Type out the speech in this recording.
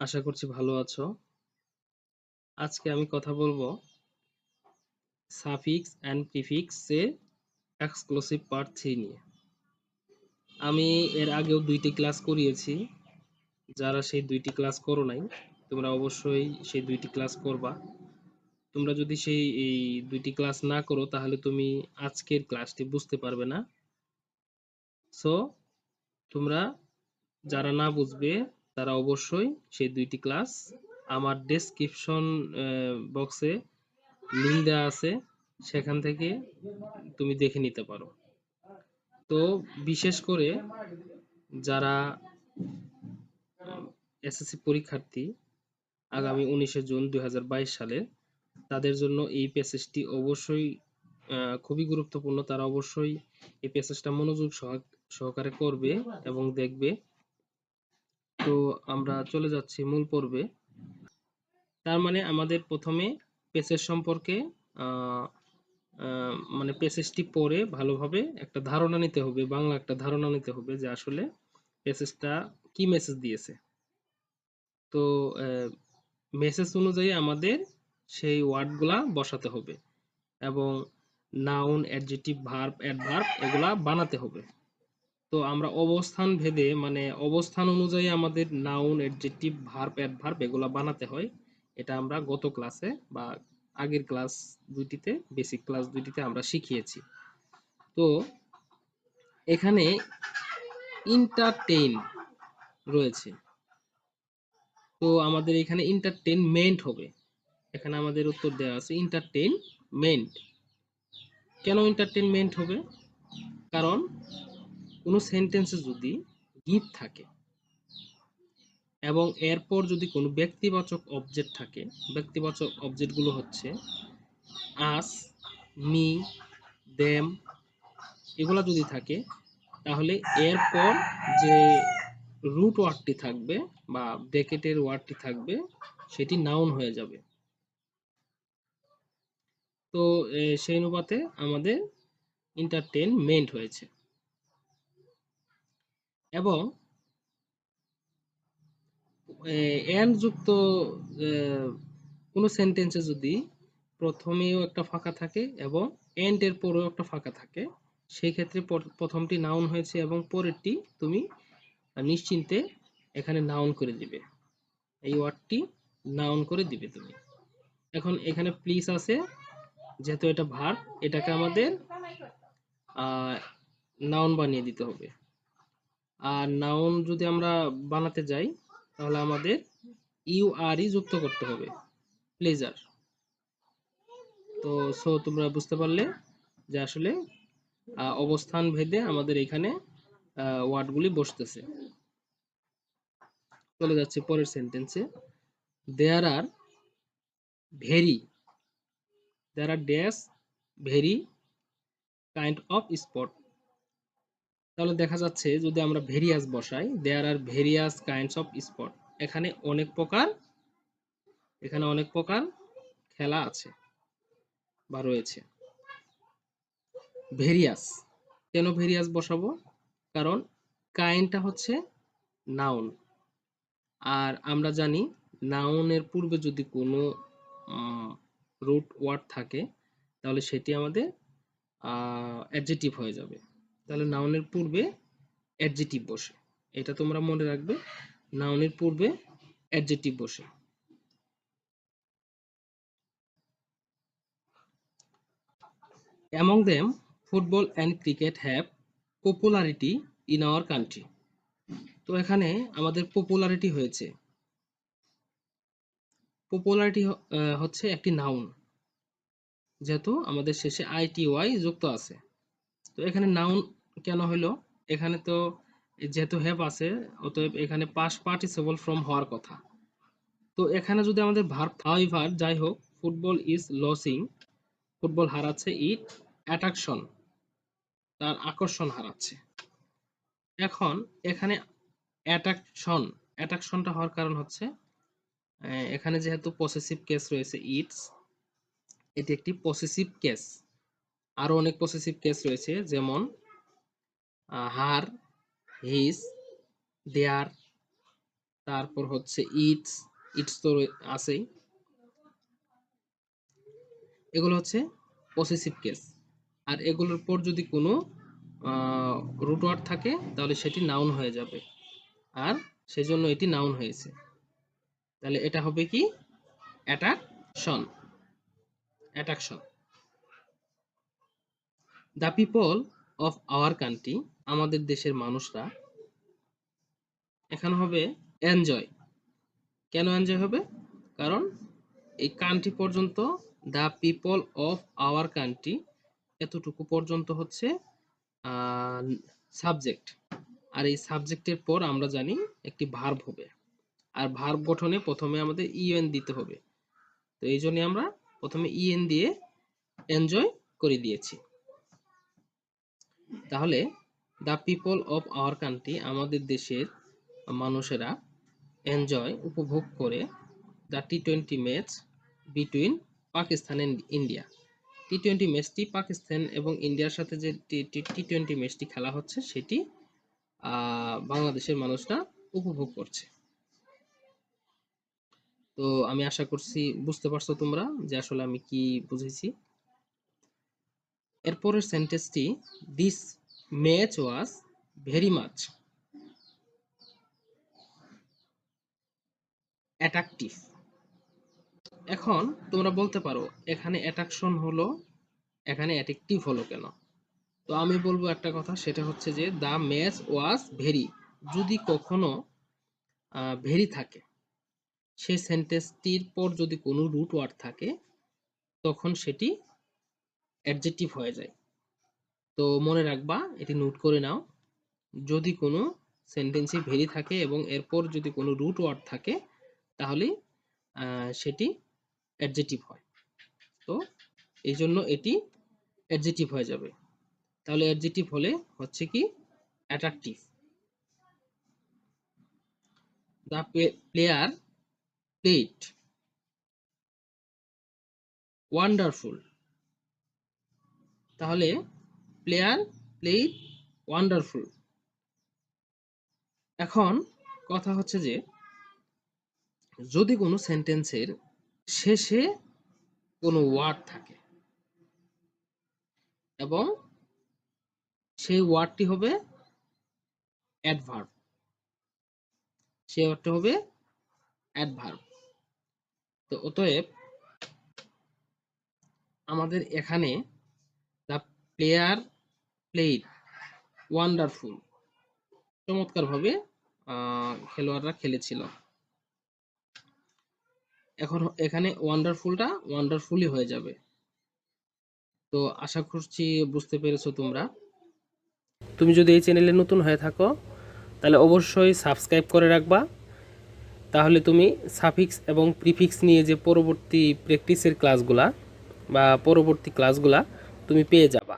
আশা করছি ভালো আছো। আজকে আমি কথা বলব সাফিক্স অ্যান্ড প্রিফিক্সে এক্সক্লুসিভ পার্ট 3 নিয়ে। আমি এর আগেও দুইটি ক্লাস করিয়েছি। যারা সেই দুইটি ক্লাস করো নাই, তোমরা অবশ্যই সেই দুইটি ক্লাস করবা। তোমরা যদি সেই এই দুইটি ক্লাস না করো তাহলে তুমি আজকের ক্লাসটি বুঝতে পারবে না। সো তোমরা যারা না বুঝবে তারা অবশ্যই সেই দুইটি ক্লাস আমার ডেসক্রিপশন বক্সে লিংক দেওয়া আছে সেখান থেকে তুমি দেখে নিতে পারো। তো বিশেষ করে যারা এসএসসি পরীক্ষার্থী আগামী ১৯শে জুন ২০২২ সালে, তাদের জন্য এই প্যাসেজটি অবশ্যই খুবই গুরুত্বপূর্ণ। তারা অবশ্যই এই প্যাসেজটা মনোযোগ সহ, সহকারে করবে এবং দেখবে। তো আমরা চলে যাচ্ছি মূল পর্বে। তার মানে আমাদের ১ম এ সম্পর্কে মানে প্যাসেজটি পড়ে ভালোভাবে একটা ধারণা নিতে হবে, বাংলা একটা ধারণা নিতে হবে যে আসলে প্যাসেজটা কি মেসেজ দিয়েছে। তো মেসেজ অনুযায়ী আমাদের সেই ওয়ার্ডগুলা বসাতে হবে এবং নাউন, অ্যাডজেক্টিভ, ভার্ব, অ্যাডভার্ব এগুলা বানাতে হবে। তো আমরা অবস্থান ভেদে মানে অবস্থান অনুযায়ী আমাদের নাউন, অ্যাডজেক্টিভ, ভার্ব, অ্যাডভার্ব এগুলো বানাতে হয়। এটা আমরা গত ক্লাসে বা আগের ক্লাস দুইটিতে বেসিক ক্লাস দুইটিতে আমরা শিখিয়েছি। তো এখানে ইন্টারটেইন রয়েছে। তো আমাদের এখানে entertainment হবে। এখানে আমাদের উত্তর দেওয়া আছে entertainment কেন entertainment হবে? কারণ কোন সেন্টেন্সে যদি give থাকে এবং এরপর যদি কোনো ব্যক্তিবাচক অবজেক্ট থাকে, ব্যক্তিবাচক অবজেক্টগুলো হচ্ছে us, মি them এগুলা যদি থাকে তাহলে এরপর যে রুট ওয়ার্ডটি থাকবে বা ব্র্যাকেটের ওয়ার্ডটি থাকবে সেটি নাউন হয়ে যাবে। তো সেই অনুপাতে আমাদের entertainment হয়েছে। এবং এ and যুক্ত কোনো সেন্টেন্সে যদি প্রথমেও একটা ফাঁকা থাকে এবং এন্ড এর পরেও একটা ফাঁকা থাকে, সেই ক্ষেত্রে পর ১ম নাউন হয়েছে এবং পরেরটি তুমি নিশ্চিন্তে এখানে নাউন করে দিবে। এই ওয়ার্ডটি নাউন করে দিবে তুমি। এখন এখানে প্লিজ আছে, যেহেতু এটা ভার্ব এটাকে আমাদের নাউন বানিয়ে দিতে হবে। আর নাউন যদি আমরা বানাতে যাই, তাহলে আমাদের ইউ ইউআরই যুক্ত করতে হবে। প্লেজার। তো সো তোমরা বুঝতে পারলে যে আসলে অবস্থান ভেদে আমাদের এখানে ওয়ার্ডগুলি বসতেছে। চলে যাচ্ছে পরের সেন্টেন্সে। There are very there are dash very kind of spot তাহলে দেখা যাচ্ছে যদি আমরা ভেরিয়াস বসাই there are various kinds of spot এখানে অনেক প্রকার, এখানে অনেক প্রকার খেলা আছে বা রয়েছে। ভেরিয়াস কেন ভেরিয়াস বসাবো? কারণ কাইন্ডটা হচ্ছে নাউন আর আমরা জানি নাউনের পূর্বে যদি কোনো রুট ওয়ার্ড থাকে, তাহলে সেটি আমাদের অ্যাডজেটিভ হয়ে যাবে। তাহলে নাউনের পূর্বে অ্যাডজেটিভ বসে। এটা তোমরা মনে রাখবে নাউনের পূর্বে অ্যাডজেটিভ বসে। Among them, football and cricket have popularity in our country. তো এখানে আমাদের পপুলারিটি হয়েছে। পপুলারিটি হচ্ছে একটি নাউন যেহেতু আমাদের শেষে আইটিওয়াই যুক্ত আছে। তো এখানে নাউন কেন হলো এখানে তো যেহেতু হ্যাভ আছে, অতএব এখানে পাস পার্টিসিপল ফ্রম হওয়ার কথা। তো এখানে যদি আমাদের ভার্ব হাউএভার যাই হোক ফুটবল ইজ লসিং ফুটবল হারাচ্ছে ইট অ্যাট্রাকশন তার আকর্ষণ হারাচ্ছে। এখন এখানে অ্যাট্রাকশন অ্যাট্রাকশনটা হওয়ার কারণ হচ্ছে এখানে যেহেতু পসেসিভ কেস রয়েছে ইটস এটি একটি পসেসিভ কেস আরও অনেক পসেসিভ কেস রয়েছে, যেমন হার হিজ দেয়ার, তারপর হচ্ছে ইটস ইটস তো আছেই। এগুলো হচ্ছে পসেসিভ কেস আর এগুলোর পর যদি কোনো রুট ওয়ার্ড থাকে, তাহলে সেটি নাউন হয়ে যাবে। আর সেজন্য এটি নাউন হয়েছে। তাহলে এটা হবে কি? Attraction attraction the people of our country আমাদের দেশের মানুষরা, এখানে হবে এনজয় কেন এনজয় হবে? কারণ এই কান্ট্রি পর্যন্ত the people of our country এতটুকু পর্যন্ত হচ্ছে সাবজেক্ট আর এই সাবজেক্টের পর আমরা জানি একটি ভার্ব হবে। আর ভার্ব গঠনে প্রথমে আমাদের ইএন দিতে হবে। তো এই জন্য আমরা প্রথমে ইএন দিয়ে এনজয় করে দিয়েছি। তাহলে the people of our country আমাদের দেশের মানুষেরা এনজয় উপভোগ করে the T twenty match between Pakistan and India T twenty ম্যাচটি পাকিস্তান এবং ইন্ডিয়ার সাথে যে টি টোয়েন্টি ম্যাচটি খেলা হচ্ছে, সেটি বাংলাদেশের মানুষরা উপভোগ করছে। তো আমি আশা করছি বুঝতে পারছ তোমরা যে আসলে আমি কি বুঝেছি। এরপরের সেন্টেন্সটি this match was very much attractive এখন তোমরা বলতে পারো, এখানে অ্যাট্রাকশন হলো, এখানে অ্যাট্রাকটিভ হলো কেন? তো আমি বলব একটা কথা, সেটা হচ্ছে যে দ্য ম্যাচ ওয়াজ ভেরি যদি কখনো ভেরি থাকে সেই সেন্টেন্সটির পর যদি কোনো রুট ওয়ার্ড থাকে, তখন সেটি অ্যাডজেক্টিভ হয়ে যায়। তো মনে রাখবা, এটি নোট করে নাও। যদি কোনো সেন্টেন্সে ভেরি থাকে এবং এরপর যদি কোনো রুট ওয়ার্ড থাকে, তাহলে সেটি অ্যাডজেক্টিভ হয়। তো, এই জন্য এটি অ্যাডজেক্টিভ হয়ে যাবে। তাহলে অ্যাডজেক্টিভ হলে হচ্ছে কি? Attractive the player played wonderful তাহলে প্লেয়ার প্লেট ওয়ান্ডারফুল এখন কথা হচ্ছে যে, যদি কোনো সেন্টেন্সের শেষে কোনো ওয়ার্ড থাকে, এবং সেই ওয়ার্ডটি হবে অ্যাডভার্ব সেই ওয়ার্ডটি হবে অ্যাডভার্ব তো অতএব আমাদের এখানে প্লেয়ার প্লেইড ওয়ান্ডারফুল চমৎকারভাবে খেলোয়াড়রা খেলেছিল। এখন এখানে ওয়ান্ডারফুলটা ওয়ান্ডারফুলই হয়ে যাবে। তো আশা করছি বুঝতে পেরেছ তোমরা। তুমি যদি এই চ্যানেলে নতুন হয়ে থাকো, তাহলে অবশ্যই সাবস্ক্রাইব করে রাখবা। তাহলে তুমি সাফিক্স এবং প্রিফিক্স নিয়ে যে পরবর্তী প্র্যাকটিসের ক্লাসগুলা বা পরবর্তী ক্লাসগুলা তুমি পেয়ে যাবা।